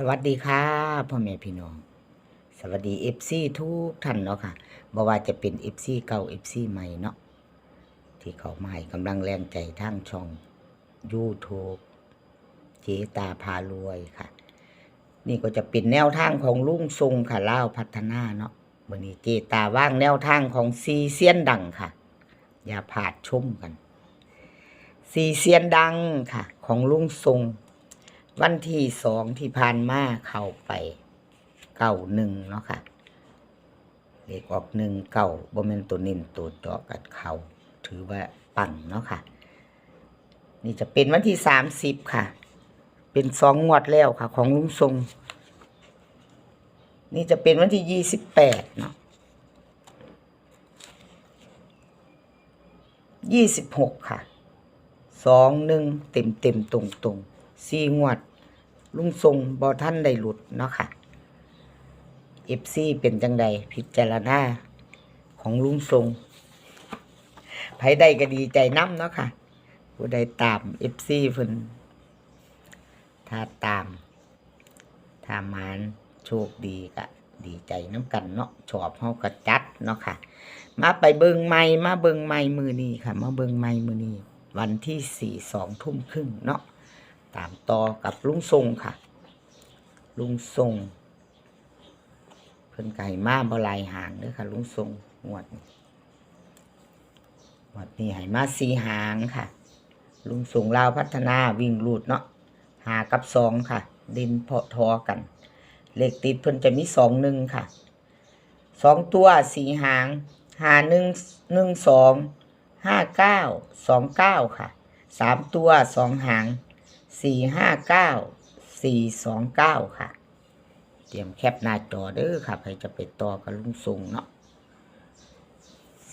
สวัสดีค่ะพ่อแม่พี่น้อง สวัสดีเอฟซีทุกท่านเนาะค่ะบ่ว่าจะเป็นเอฟซีเก่าเอฟซีใหม่เนาะที่เขามาให้กำลังแรงใจทางช่อง YouTube เจตาพารวยค่ะ นี่ก็จะเป็นแนวทางของลุงทรงค่ะล่าวพัฒนาเนาะวันนี้เจตาว่างแนวทางของซีเซียนดังค่ะ อย่าพลาดชมกันซีเซียนดังค่ะ ของลุงทรง วันที่สองที่ผ่านมาเข้าไปเก้าหนึ่งเนาะค่ะเลขออกหนึ่งเก้าบ่แม่นตัวนินตัวเจาะกัดเขาถือว่าปั่นเนาะค่ะ นี่จะเป็นวันที่สามสิบค่ะ เป็นสองงวดแล้วค่ะ ของลุงทรง นี่จะเป็นวันที่ยี่สิบแปดเนาะยี่สิบหกค่ะสองหนึ่งเต็มเต็มตรงตรง สี่งวด ลุงทรงบอท่านได้หลุดเนาะค่ะเอฟซีเป็นจังใดพิจารณาของลุงทรงไผได้ก็ดีใจน้ำเนาะค่ะ ผู้ใดตามเอฟซีเพิ่นถ้าตามถ้ามานโชคดีก็ดีใจน้ำกันเนาะชอบเฮาก็จัดเนาะค่ะ มาไปเบิงไม่มาเบิงไม่มือนี้ค่ะ มาเบิงไม่มือนี้วันที่สี่สองทุ่มครึ่งเนาะ ตามต่อกับลุงทรงค่ะ ลุงทรงเพิ่นไก่มาบลายหางเด้อค่ะ ลุงทรงงวดนี้งวดนี้ให้มาสี่หางค่ะ ลุงทรงลาวพัฒนาวิ่งรูดเนาะหากับสองค่ะ ดินเพาะทอกัน เลขติดเพิ่นจะมีสองหนึ่งค่ะสองตัวสี่หาง หาหนึ่งหนึ่งสองห้าเก้าสองเก้าค่ะสามตัวสองหาง สี่ห้าเก้าสี่สองเก้าค่ะ เตรียมแคปหน้าจอเด้อค่ะใครจะไปต่อกับลุงทรงเนาะ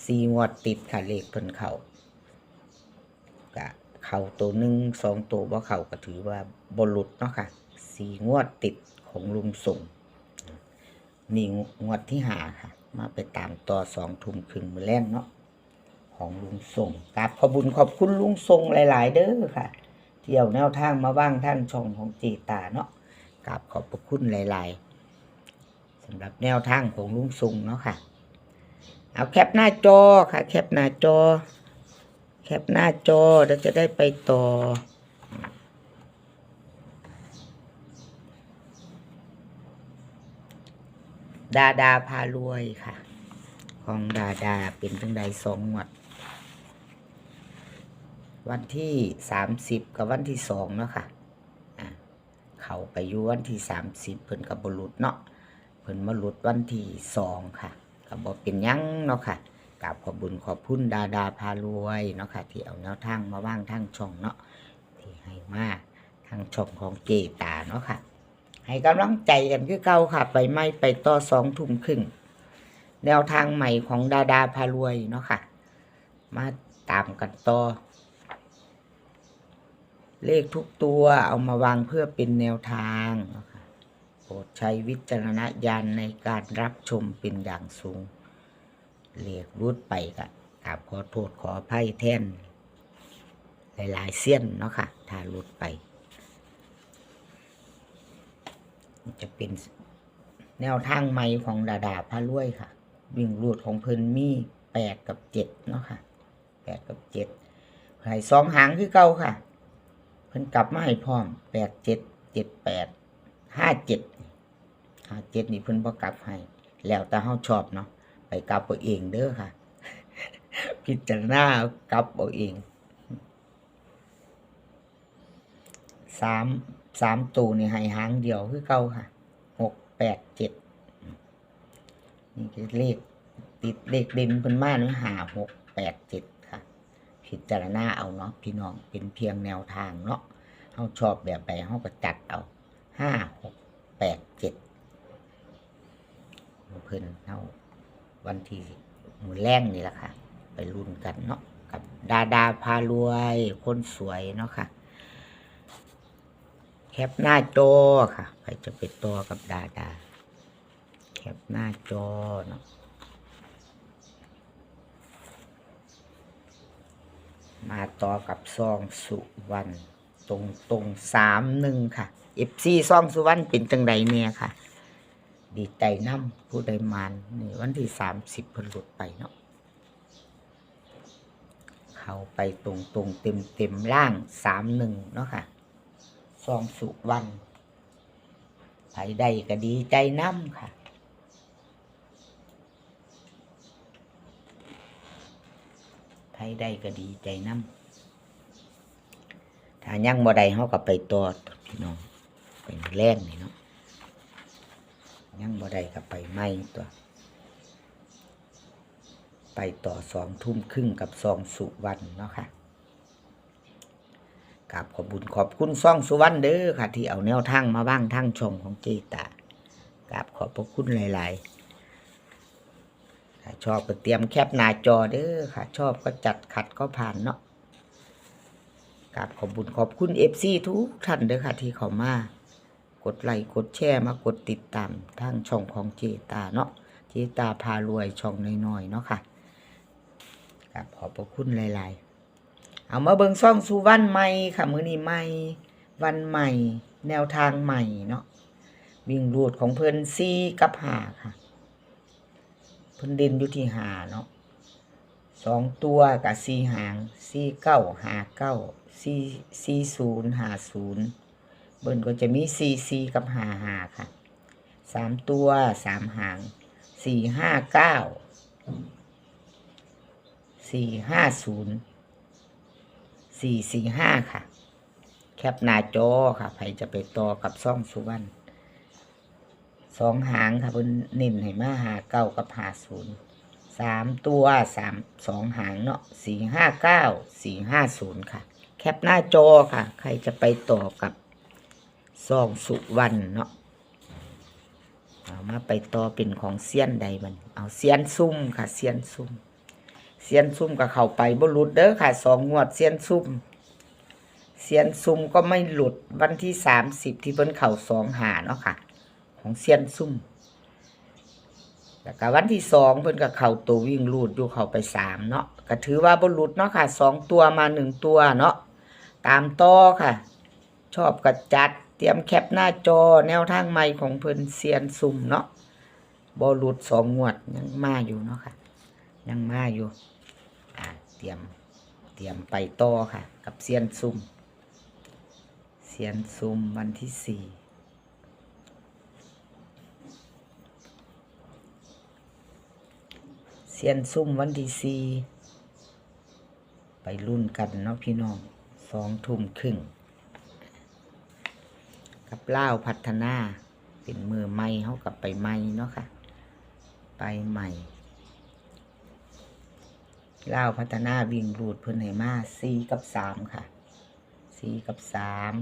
สี่งวดติดค่ะเลขเพิ่นเขากะเข่าตัวหนึ่งสองตัวว่าเข่าก็ถือว่าบหลุดเนาะค่ะสี่งวดติดของลุงทรงนี่งวดที่หาค่ะ มาไปตามต่อสองทุ่มครึ่งมือแรงเนาะของลุงทรงกราบขอบุญขอบคุณลุงทรงหลาย ๆ เด้อค่ะ เที่ยวแนวทางมาบ้างท่านชองของจีตาเนาะกราบขอบพระคุณหลาย ๆสำหรับแนวทางของลุงทรงเนาะค่ะ เอาแคปหน้าจอค่ะ แคปหน้าจอ แคปหน้าจอเดี๋ยวจะได้ไปต่อดาดาพารวยค่ะ ของดาดาเป็นตั้งใดสองงวด วันที่สามสิบกับวันที่สองเนาะค่ะอะเขาไปอยู่วันที่สามสิบเพิ่นกับบหลุดเนาะเพิ่นมาหลุดวันที่สองค่ะกับบอเป็นยังเนาะค่ะกราบขอบุญขอบพุ่นดาดาพารวยเนาะค่ะ ที่เอาแนวทางมาว่างทางช่องเนาะที่ให้มาทางช่องของเจตาเนาะค่ะ ให้กำลังใจกันคือเก่าค่ะ ไปไม่ไปต่อสองทุ่มครึ่งแนวทางใหม่ของดาดาพารวยเนาะค่ะ มาตามกันต่อ เลขทุกตัวเอามาวางเพื่อเป็นแนวทางนะค่ะโปรดใช้วิจารณญาณในการรับชมเป็นอย่างสูง เลขรุดไปกะกราบขอโทษขออภัยแท่น หลายๆเสี้ยนเนาะค่ะถ้ารุดไป จะเป็นแนวทางใหม่ของดาดาพารวยค่ะ วิ่งรูดของเพิ่นมีแปดกับเจ็ดเนาะค่ะแปดกับเจ็ดให้สองหางคือเก่าค่ะ พิ่นกลับมาให้พร้อมแปดเจ็ดเจ็ดแปดห้าเจ็ดห้าเจ็ดนี่เพิ่นบ่กลับให้ แล้วแต่เฮาชอบเนาะไปกลับเอาเองเด้อค่ะ พิจารณากลับเอาเองสามสามตัวนี่ให้หางเดียวคือเก่าค่ะหกแปดเจ็ดนี่คือเลขติดเลขเด่นเพิ่นมาเนาะหาหกแปดเจ็ด พิจารณาเอาเนาะพี่น้องเป็นเพียงแนวทางเนาะเฮาชอบแบบใดเฮาก็จัดเอาห้าหกแปดเจ็ดเพิ่นเฮาวันที่มือแรงนี่แหละค่ะ ไปรุ่นกันเนาะกับดาดาพารวยคนสวยเนาะค่ะ แคปหน้าจอค่ะใครจะไปต่อกับดาดา แคปหน้าจอเนาะ มาต่อกับซองสุวรรณตรงตรงสามหนึ่งค่ะเอฟซีซองสุวรรณเป็นจังใดเนี่ยค่ะ ดีใจน้ำผู้ใดมานนี่วันที่สามสิบพลุดไปเนาะเข้าไปตรงตรงเต็มเต็มล่างสามหนึ่งเนาะค่ะซองสุวรรณไผใดก็ดีใจน้ำค่ะ ไผใดก็ดีใจน้ำถ้ายังบ่ใดเฮาก็ไปต่อพี่น้องไปแล่นนี่เนาะยังบ่ได้ก็ไปไม่ตัว ไปต่อสองทุ่มครึ่งกับซองสุวรรณเนาะค่ะกราบขอบุญขอบคุณซองสุวรรณเด้อค่ะ ที่เอาแนวทางมาบ้างทางชมของเจตากราบขอบพระคุณหลาย ๆ ถ้าชอบก็เตรียมแคปหน้าจอเด้อค่ะ ชอบก็จัดขัดก็ผ่านเนาะกราบขอบบุญขอบคุณเอฟซีทุกท่านเด้อค่ะ ที่เขามากดไลค์กดแชร์มากดติดตามทางช่องของเจตาเนาะเจตาพารวยช่องน้อยๆเนาะค่ะครับขอบพระคุณหลายๆ เอามาเบิ่งซ่องสู่วันใหม่ค่ะมื้อนี้ใหม่วันใหม่ แนวทางใหม่เนาะวิ่งรูดของเพิ่นซีกับหาค่ะ เพิ่นเด่นอยู่ที่หาเนาะสองตัวกับซีหางซีเก้าหาเก้าซีซีศูนย์หาศูนย์เบิ้ลก็จะมีสี่สี่กับหาหาค่ะสามตัวสามหางสี่ห้าเก้าสี่ห้าศูนย์สี่สี่ห้าค่ะ แคปหน้าจอค่ะใครจะไปต่อกับซ่องสุวรรณ สองหางค่ะเพิ่นเน้นให้มาหาเก้ากับหาศูนย์สามตัวสามสองหางเนาะสี่ห้าเก้าสี่ห้าศูนย์ค่ะ แคปหน้าจอค่ะ ใครจะไปต่อกับซองสุวรรณเนาะเอามาไปต่อเป็นของเซียนใดมัน เอาเซียนซุ่มค่ะเซียนซุ่มเซียนซุ่มกับเข้าไปบ่หลุดเด้อค่ะสองงวดเซียนซุ่มเซียนซุ่มก็ไม่หลุดวันที่สามสิบที่เพิ่นเข่าสองหาเนาะค่ะ ของเซียนซุ่มแล้วก็วันที่สองเพิ่นก็เข่าตัววิ่งรูดอยู่เข้าไปสามเนาะก็ถือว่าบ่หลุดเนาะค่ะสองตัวมาหนึ่งตัวเนาะตามต่อค่ะ ชอบกระจัดเตรียมแคปหน้าจอแนวทางใหม่ของเพิ่นเซียนซุ่มเนาะบอลุดสองงวดยังมาอยู่เนาะค่ะ ยังมาอยู่อ่าเตรียมเตรียมไปต่อค่ะ กับเซียนซุ่มเซียนซุ่มวันที่สี่ ซียนซุ่มวันที่สี่ไปรุ่นกันเนาะพี่น้องสองทุ่มครึ่ง กับเล่าพัฒนาเป็นมือใหม่เขากับไปใหม่เนาะค่ะ ไปใหม่เล่าพัฒนาวิ่งรูดเพิ่นให้มาสี่กับสามค่ะสี่กับสาม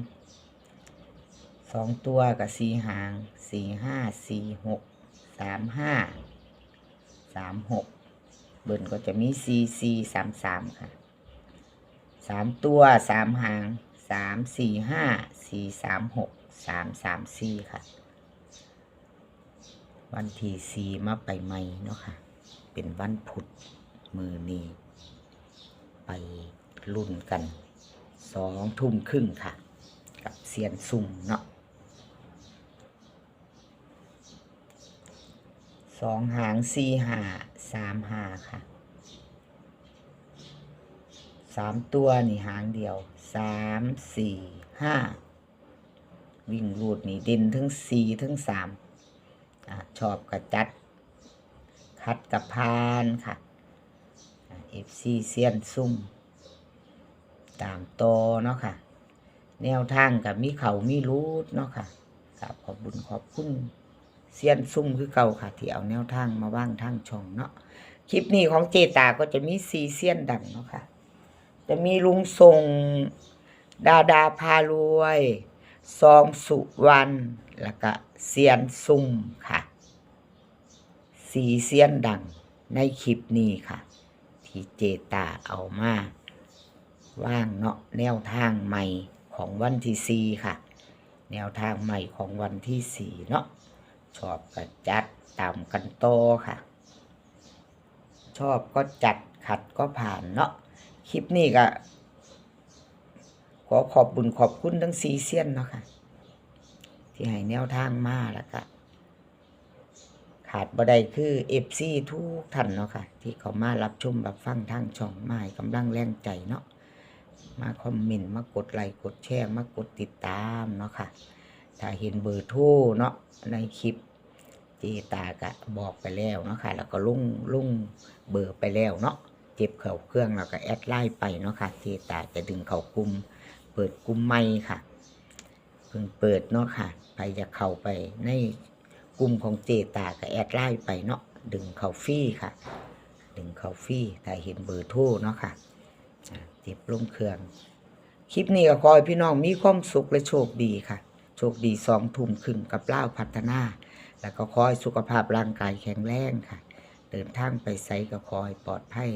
สองตัวกับสี่หางสี่ห้าสี่หกสามห้าสามหก เบิ่นก็จะมีสี่สี่สามสามค่ะสามตัวสามหางสามสี่ห้าสี่สามหกสามสามสี่ค่ะ วันที่สี่มาไปใหม่เนาะค่ะ เป็นวันพุธมือนี้ไปรุ่นกันสองทุ่มครึ่งค่ะ กับเซียนซุ่มเนาะสองหางสี่หา สามหาค่ะสามตัวนี่หางเดียวสามสี่ห้าวิ่งรูดนี่เด่นทั้งสี่ทั้งสามอะชอบกระจัด คัดกับพานค่ะเอฟซีเซียนซุ่ม ตามโตเนาะค่ะ แนวทางกับมีเขามีรูดเนาะค่ะกับขอบบุญขอบคุณ เซียนซุ่มคือเก่าค่ะ ที่เอาแนวทางมาว่างทางช่องเนาะคลิปนี้ของเจตาก็จะมีซีเซียนดังเนาะค่ะ จะมีลุงทรงดาดาพารวยซองสุวรรณแล้วก็เซียนซุ่มค่ะ สีเซียนดังในคลิปนี้ค่ะ ที่เจตาเอามาว่างเนาะแนวทางใหม่ของวันที่สี่ค่ะ แนวทางใหม่ของวันที่สี่เนาะ ชอบก็จัดตามกันโตค่ะ ชอบก็จัดขัดก็ผ่านเนาะคลิปนี้ก็ ขอขอบบุญขอบคุณทั้งสีเซียนเนาะค่ะ ที่ให้แนวทางมาแล้วก็ขาดบ่ได้คือเอฟซีทุกท่านเนาะค่ะ ที่เขามารับชมรับฟังทางช่องมาให้กำลังแรงใจเนาะมาคอมเมนต์มากดไลค์กดแชร์มากดติดตามเนาะค่ะ ถ้าเห็นเบอร์โทรเนาะในคลิปเจตากะบอกไปแล้วเนาะค่ะ แล้วก็ลุ่งลุ่งเบอร์ไปแล้วเนาะเจ็บเข่าเครื่องแล้วก็แอดไลน์ไปเนาะค่ะเจตาจะดึงเข่ากุม เปิดกุมไม่ค่ะเพิ่งเปิดเนาะค่ะ ไปจะเข้าไปในกลุ่มของเจตาก็แอดไลน์ไปเนาะดึงเข่าฟรี่ค่ะ ดึงเข่าฟรี่ถ้าเห็นเบอร์โทรเนาะค่ะเจ็บลงเครื่องคลิปนี้ก็ขอให้พี่น้องมีความสุขและโชคดีค่ะ โชคดีสองทุ่มครึ่งกับเล่าพัฒนา แล้วก็คอยสุขภาพร่างกายแข็งแรงค่ะ เดินทางไปไซก็คอยปลอดภัย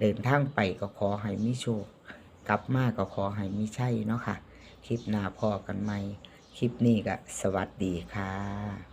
เดินทางไปก็ขอให้มีโชค กลับมาก็ขอให้มีใช่เนาะค่ะ คลิปหน้าพอกันไหมคลิปนี้ก็สวัสดีค่ะ